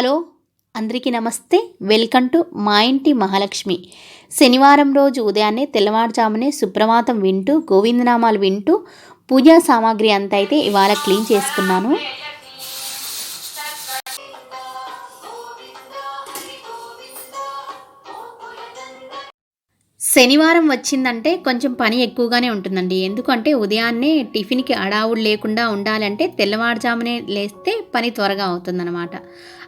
Hello అందరికీ నమస్తే. Welcome to మా ఇంటి మహాలక్ష్మి. శనివారం రోజు ఉదయాన్నే తెల్లవారుజామునే సుప్రభాతం వింటూ గోవిందనామాలు వింటూ పూజా సామాగ్రి అంతా అయితే ఇవాళ క్లీన్ చేసుకున్నాను. శనివారం వచ్చిందంటే కొంచెం పని ఎక్కువగానే ఉంటుందండి. ఎందుకంటే ఉదయాన్నే టిఫిన్కి అడావుడు లేకుండా ఉండాలంటే తెల్లవారుజామునే లేస్తే పని త్వరగా అవుతుందన్నమాట.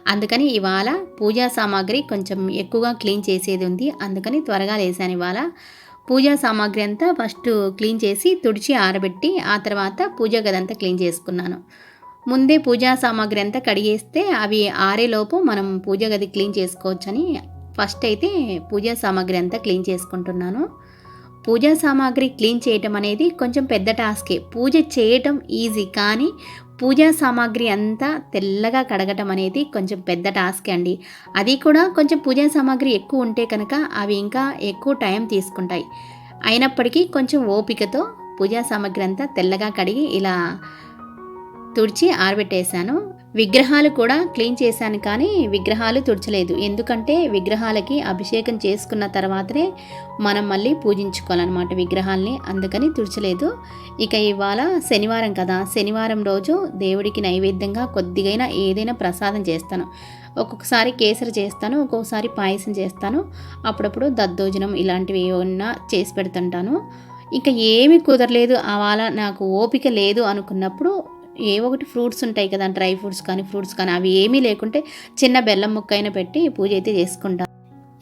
అందుకని ఇవాళ పూజా సామాగ్రి కొంచెం ఎక్కువగా క్లీన్ చేసేది ఉంది. అందుకని త్వరగా లేసాను ఇవాళ. పూజా సామాగ్రి అంతా ఫస్ట్ క్లీన్ చేసి తుడిచి ఆరబెట్టి ఆ తర్వాత పూజా గది అంతా క్లీన్ చేసుకున్నాను. ముందే పూజా సామాగ్రి అంతా కడిగేస్తే అవి ఆరేలోపు మనం పూజ గది క్లీన్ చేసుకోవచ్చని ఫస్ట్ అయితే పూజా సామాగ్రి అంతా క్లీన్ చేసుకుంటున్నాను. పూజా సామాగ్రి క్లీన్ చేయటం అనేది కొంచెం పెద్ద టాస్కే. పూజ చేయటం ఈజీ కానీ పూజా సామాగ్రి అంతా తెల్లగా కడగటం అనేది కొంచెం పెద్ద టాస్క్ అండి. అది కూడా కొంచెం పూజా సామాగ్రి ఎక్కువ ఉంటే కనుక అవి ఇంకా ఎక్కువ టైం తీసుకుంటాయి. అయినప్పటికీ కొంచెం ఓపికతో పూజా సామాగ్రి అంతా తెల్లగా కడిగి ఇలా తుడిచి ఆరబెట్టేశాను. విగ్రహాలు కూడా క్లీన్ చేశాను కానీ విగ్రహాలు తుడచలేదు. ఎందుకంటే విగ్రహాలకి అభిషేకం చేసుకున్న తర్వాతనే మనం మళ్ళీ పూజించుకోవాలన్నమాట విగ్రహాల్ని. అందుకని తుడచలేదు. ఇక ఇవాళ శనివారం కదా. శనివారం రోజు దేవుడికి నైవేద్యంగా కొద్దిగైనా ఏదైనా ప్రసాదం చేస్తాను. ఒక్కొక్కసారి కేసరి చేస్తాను ఒక్కొక్కసారి పాయసం చేస్తాను. అప్పుడప్పుడు దద్దోజనం ఇలాంటివి ఏమన్నా చేసి పెడుతుంటాను. ఇంకా ఏమీ కుదరలేదు. అవాళ నాకు ఓపిక లేదు అనుకున్నప్పుడు ఏ ఒకటి ఫ్రూట్స్ ఉంటాయి కదా డ్రై ఫ్రూట్స్ కానీ ఫ్రూట్స్ కానీ అవి ఏమీ లేకుంటే చిన్న బెల్లం ముక్క అయినా పెట్టి పూజ అయితే చేసుకుంటాం.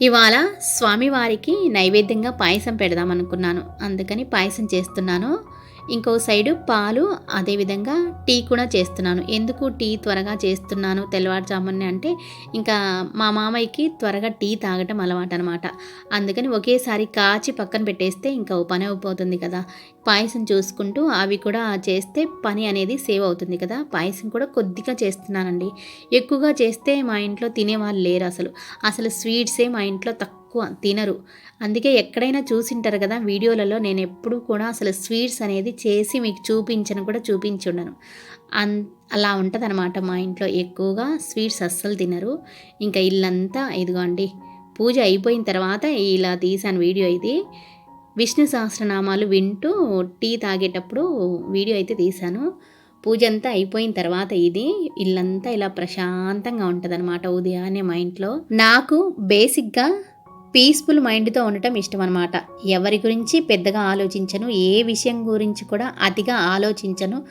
ఇవాళ స్వామివారికి నైవేద్యంగా పాయసం పెడదాం అనుకున్నాను. అందుకని పాయసం చేస్తున్నాను. ఇంకో సైడు పాలు అదేవిధంగా టీ కూడా చేస్తున్నాను. ఎందుకు టీ త్వరగా చేస్తున్నాను తెల్లవారుజామునే అంటే ఇంకా మా మామయ్యకి త్వరగా టీ తాగటం అలవాటు అనమాట అందుకని ఒకేసారి కాచి పక్కన పెట్టేస్తే ఇంకా పని అయిపోతుంది కదా. పాయసం చూసుకుంటూ అవి కూడా చేస్తే పని అనేది సేవ్ అవుతుంది కదా. పాయసం కూడా కొద్దిగా చేస్తున్నానండి. ఎక్కువగా చేస్తే మా ఇంట్లో తినేవాళ్ళు లేరు అసలు. అసలు స్వీట్సే మా ఇంట్లో తక్కువ తినరు. అందుకే ఎక్కడైనా చూసింటారు కదా వీడియోలలో నేను ఎప్పుడు కూడా అసలు స్వీట్స్ అనేది చేసి మీకు చూపించను కూడా చూపించుండను. అన్ అలా ఉంటుందన్నమాట మా ఇంట్లో. ఎక్కువగా స్వీట్స్ అస్సలు తినరు. ఇంకా ఇల్లంతా ఇదిగోండి పూజ అయిపోయిన తర్వాత ఇలా తీసాను వీడియో ఇది. విష్ణు సహస్రనామాలు వింటూ టీ తాగేటప్పుడు వీడియో అయితే తీశాను. పూజ అంతా అయిపోయిన తర్వాత ఇది ఇల్లంతా ఇలా ప్రశాంతంగా ఉంటుంది అనమాట ఉదయాన్నే మా ఇంట్లో. నాకు బేసిక్గా పీస్ఫుల్ మైండ్తో ఉండటం ఇష్టం అనమాట ఎవరి గురించి పెద్దగా ఆలోచించను ఏ విషయం గురించి కూడా అతిగా ఆలోచించను.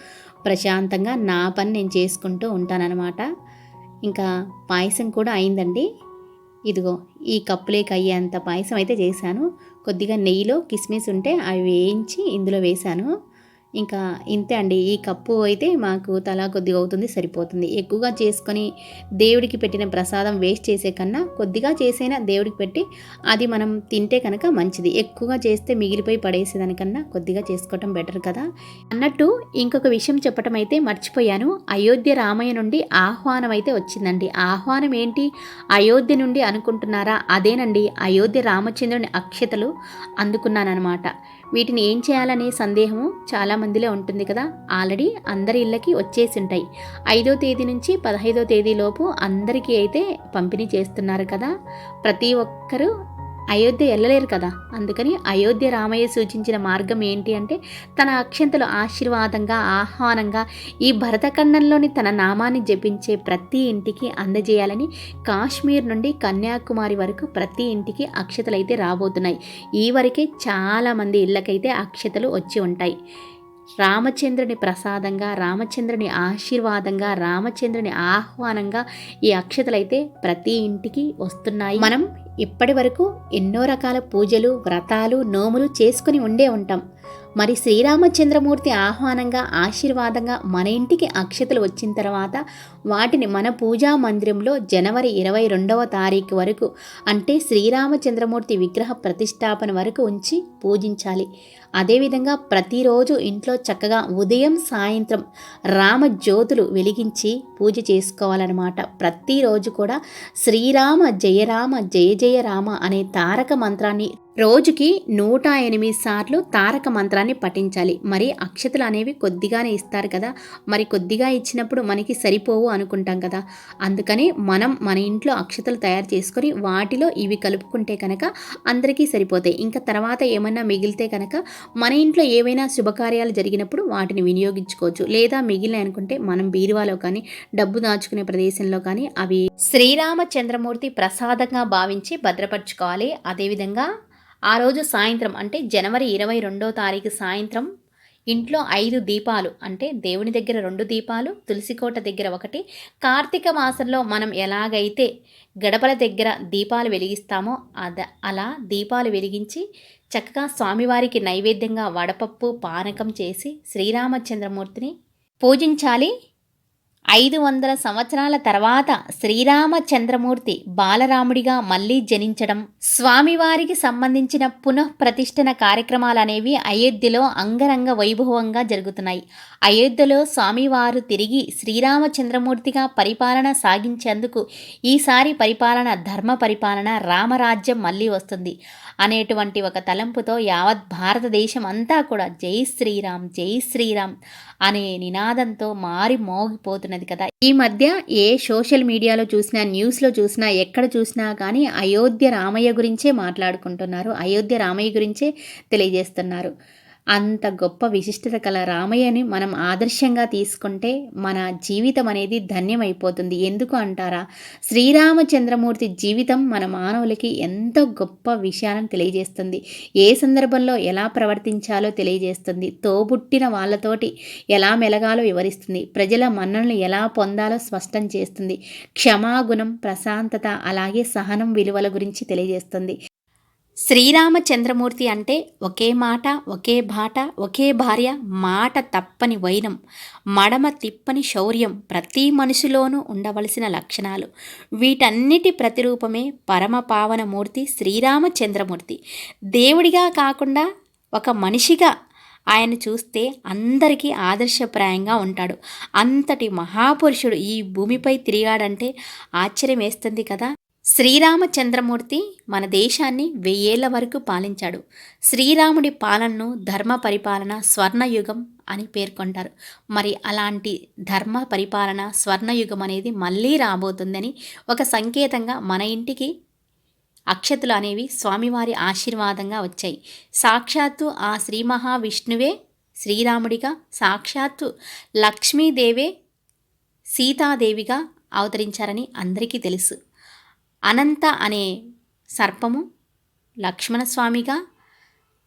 ప్రశాంతంగా నా పని నేను చేసుకుంటూ ఉంటానన్నమాట. ఇంకా పాయసం కూడా అయిందండి. ఇదిగో ఈ కప్పులేకి అయ్యేంత పాయసం అయితే చేశాను. కొద్దిగా నెయ్యిలో కిస్మిస్ ఉంటే అవి వేయించి ఇందులో వేశాను. ఇంకా ఇంతే అండి. ఈ కప్పు అయితే మాకు తలా కొద్దిగా అవుతుంది సరిపోతుంది. ఎక్కువగా చేసుకొని దేవుడికి పెట్టిన ప్రసాదం వేస్ట్ చేసే కన్నా కొద్దిగా చేసైనా దేవుడికి పెట్టి అది మనం తింటే కనుక మంచిది. ఎక్కువగా చేస్తే మిగిలిపోయి పడేసేదానికన్నా కొద్దిగా చేసుకోవటం బెటర్ కదా. అన్నట్టు ఇంకొక విషయం చెప్పటం అయితే మర్చిపోయాను. అయోధ్య రామయ్య నుండి ఆహ్వానం అయితే వచ్చిందండి. ఆహ్వానం ఏంటి? అయోధ్య నుండి అనుకుంటున్నారా? అదేనండి. అయోధ్య రామచంద్రుని అక్షతలు అందుకున్నానమాట వీటిని ఏం చేయాలనే సందేహము చాలామందిలో ఉంటుంది కదా. ఆల్రెడీ అందరి ఇళ్ళకి వచ్చేసి ఉంటాయి. ఐదో తేదీ నుంచి పదహైదో తేదీలోపు అందరికీ అయితే పంపిణీ చేస్తున్నారు కదా. ప్రతి ఒక్కరూ అయోధ్య వెళ్ళలేరు కదా? అందుకని అయోధ్య రామయ్య సూచించిన మార్గం ఏంటి అంటే తన అక్షంతలు ఆశీర్వాదంగా ఆహ్వానంగా ఈ భరతఖండంలోని తన నామాన్ని జపించే ప్రతి ఇంటికి అందజేయాలని కాశ్మీర్ నుండి కన్యాకుమారి వరకు ప్రతి ఇంటికి అక్షతలు అయితే రాబోతున్నాయి. ఈ వరకే చాలామంది ఇళ్ళకైతే అక్షతలు వచ్చి ఉంటాయి. రామచంద్రుని ప్రసాదంగా రామచంద్రుని ఆశీర్వాదంగా రామచంద్రుని ఆహ్వానంగా ఈ అక్షతలైతే ప్రతి ఇంటికి వస్తున్నాయి. మనం ఇప్పటి వరకు ఎన్నో రకాల పూజలు వ్రతాలు నోములు చేసుకుని ఉండే ఉంటాం. మరి శ్రీరామచంద్రమూర్తి ఆహ్వానంగా ఆశీర్వాదంగా మన ఇంటికి అక్షతలు వచ్చిన తర్వాత వాటిని మన పూజా మందిరంలో జనవరి ఇరవై రెండవ తారీఖు వరకు అంటే శ్రీరామచంద్రమూర్తి విగ్రహ ప్రతిష్టాపన వరకు ఉంచి పూజించాలి. అదేవిధంగా ప్రతిరోజు ఇంట్లో చక్కగా ఉదయం సాయంత్రం రామ జ్యోతులు వెలిగించి పూజ చేసుకోవాలన్నమాట. ప్రతిరోజు కూడా శ్రీరామ జయరామ జయ జయ రామ అనే తారక మంత్రాన్ని రోజుకి నూట ఎనిమిది సార్లు తారక మంత్రాన్ని పఠించాలి. మరి అక్షతలు అనేవి కొద్దిగానే ఇస్తారు కదా. మరి కొద్దిగా ఇచ్చినప్పుడు మనకి సరిపోవు అనుకుంటాం కదా. అందుకని మనం మన ఇంట్లో అక్షతలు తయారు చేసుకొని వాటిలో ఇవి కలుపుకుంటే కనుక అందరికీ సరిపోతాయి. ఇంకా తర్వాత ఏమైనా మిగిలితే కనుక మన ఇంట్లో ఏవైనా శుభకార్యాలు జరిగినప్పుడు వాటిని వినియోగించుకోవచ్చు. లేదా మిగిలిన అనుకుంటే మనం బీరువాలో కానీ డబ్బు దాచుకునే ప్రదేశంలో కానీ అవి శ్రీరామచంద్రమూర్తి ప్రసాదంగా భావించి భద్రపరచుకోవాలి. అదేవిధంగా ఆ రోజు సాయంత్రం అంటే జనవరి ఇరవై రెండో తారీఖు సాయంత్రం ఇంట్లో ఐదు దీపాలు అంటే దేవుని దగ్గర రెండు దీపాలు తులసికోట దగ్గర ఒకటి కార్తీక మాసంలో మనం ఎలాగైతే గడపల దగ్గర దీపాలు వెలిగిస్తామో అద అలా దీపాలు వెలిగించి చక్కగా స్వామివారికి నైవేద్యంగా వడపప్పు పానకం చేసి శ్రీరామచంద్రమూర్తిని పూజించాలి. ఐదు వందల సంవత్సరాల తర్వాత శ్రీరామచంద్రమూర్తి బాలరాముడిగా మళ్ళీ జనించడం స్వామివారికి సంబంధించిన పునఃప్రతిష్టన కార్యక్రమాలనేవి కార్యక్రమాలు అనేవి అయోధ్యలో అంగరంగ వైభవంగా జరుగుతున్నాయి. అయోధ్యలో స్వామివారు తిరిగి శ్రీరామచంద్రమూర్తిగా పరిపాలన సాగించేందుకు ఈసారి పరిపాలన ధర్మ పరిపాలన రామరాజ్యం మళ్ళీ వస్తుంది. అనేటువంటి ఒక తలంపుతో యావత్ భారతదేశం అంతా కూడా జై శ్రీరామ్ జై శ్రీరామ్ అనే నినాదంతో మారి మోగిపోతున్నది కదా. ఈ మధ్య ఏ సోషల్ మీడియాలో చూసినా న్యూస్లో చూసినా ఎక్కడ చూసినా కానీ అయోధ్య రామయ్య గురించే మాట్లాడుకుంటున్నారు. అయోధ్య రామయ్య గురించే తెలియజేస్తున్నారు. అంత గొప్ప విశిష్టత కల రామయ్యని మనం ఆదర్శంగా తీసుకుంటే మన జీవితం అనేది ధన్యమైపోతుంది. ఎందుకు అంటారా? శ్రీరామచంద్రమూర్తి జీవితం మన మానవులకి ఎంతో గొప్ప విషయాలను తెలియజేస్తుంది. ఏ సందర్భంలో ఎలా ప్రవర్తించాలో తెలియజేస్తుంది. తోబుట్టిన వాళ్ళతోటి ఎలా మెలగాలో వివరిస్తుంది. ప్రజల మన్ననలు ఎలా పొందాలో స్పష్టం చేస్తుంది. క్షమాగుణం ప్రశాంతత అలాగే సహనం విలువల గురించి తెలియజేస్తుంది. శ్రీరామచంద్రమూర్తి అంటే ఒకే మాట ఒకే బాట ఒకే భార్య మాట తప్పని వైనం మడమ తిప్పని శౌర్యం ప్రతి మనిషిలోనూ ఉండవలసిన లక్షణాలు. వీటన్నిటి ప్రతిరూపమే పరమ పావనమూర్తి శ్రీరామచంద్రమూర్తి. దేవుడిగా కాకుండా ఒక మనిషిగా ఆయన చూస్తే అందరికీ ఆదర్శప్రాయంగా ఉంటాడు. అంతటి మహాపురుషుడు ఈ భూమిపై తిరిగాడంటే ఆశ్చర్యం వేస్తుంది కదా. శ్రీరామచంద్రమూర్తి మన దేశాన్ని వెయ్యేళ్ళ వరకు పాలించాడు. శ్రీరాముడి పాలనను ధర్మ పరిపాలన స్వర్ణయుగం అని పేర్కొంటారు. మరి అలాంటి ధర్మ పరిపాలన స్వర్ణయుగం అనేది మళ్ళీ రాబోతుందని ఒక సంకేతంగా మన ఇంటికి అక్షతులు అనేవి స్వామివారి ఆశీర్వాదంగా వచ్చాయి. సాక్షాత్తు ఆ శ్రీ మహావిష్ణువే శ్రీరాముడిగా సాక్షాత్తు లక్ష్మీదేవే సీతాదేవిగా అవతరించారని అందరికీ తెలుసు. అనంత అనే సర్పము లక్ష్మణస్వామిగా.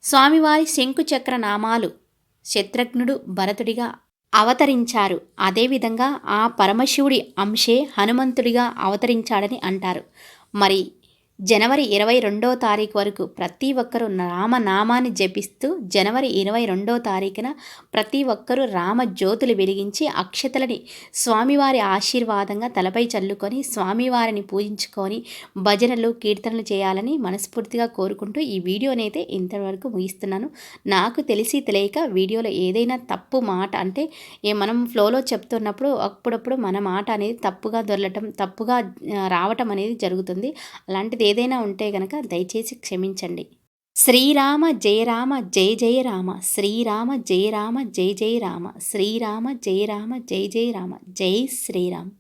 స్వామివారి శంకుచక్ర నామాలు శత్రుఘ్నుడు భరతుడిగా అవతరించారు. అదేవిధంగా ఆ పరమశివుడి అంశే హనుమంతుడిగా అవతరించాడని అంటారు. మరి జనవరి ఇరవై రెండో తారీఖు వరకు ప్రతి ఒక్కరూ రామనామాన్ని జపిస్తూ జనవరి ఇరవై రెండో తారీఖున ప్రతి ఒక్కరూ రామ జ్యోతులు వెలిగించి అక్షతలని స్వామివారి ఆశీర్వాదంగా తలపై చల్లుకొని స్వామివారిని పూజించుకొని భజనలు కీర్తనలు చేయాలని మనస్ఫూర్తిగా కోరుకుంటూ ఈ వీడియోనైతే ఇంతవరకు ముగిస్తున్నాను. నాకు తెలిసి తెలియక వీడియోలో ఏదైనా తప్పు మాట అంటే ఏ మనం ఫ్లోలో చెప్తున్నప్పుడు అప్పుడప్పుడు మన మాట అనేది తప్పుగా దొరలటం తప్పుగా రావటం అనేది జరుగుతుంది. అలాంటిది ఏదైనా ఉంటే గనక దయచేసి క్షమించండి. శ్రీరామ జయ రామ జయ జయ రామ శ్రీరామ జయ రామ జయ జయ రామ శ్రీరామ జయ రామ జయ జయ రామ జై శ్రీరామ్.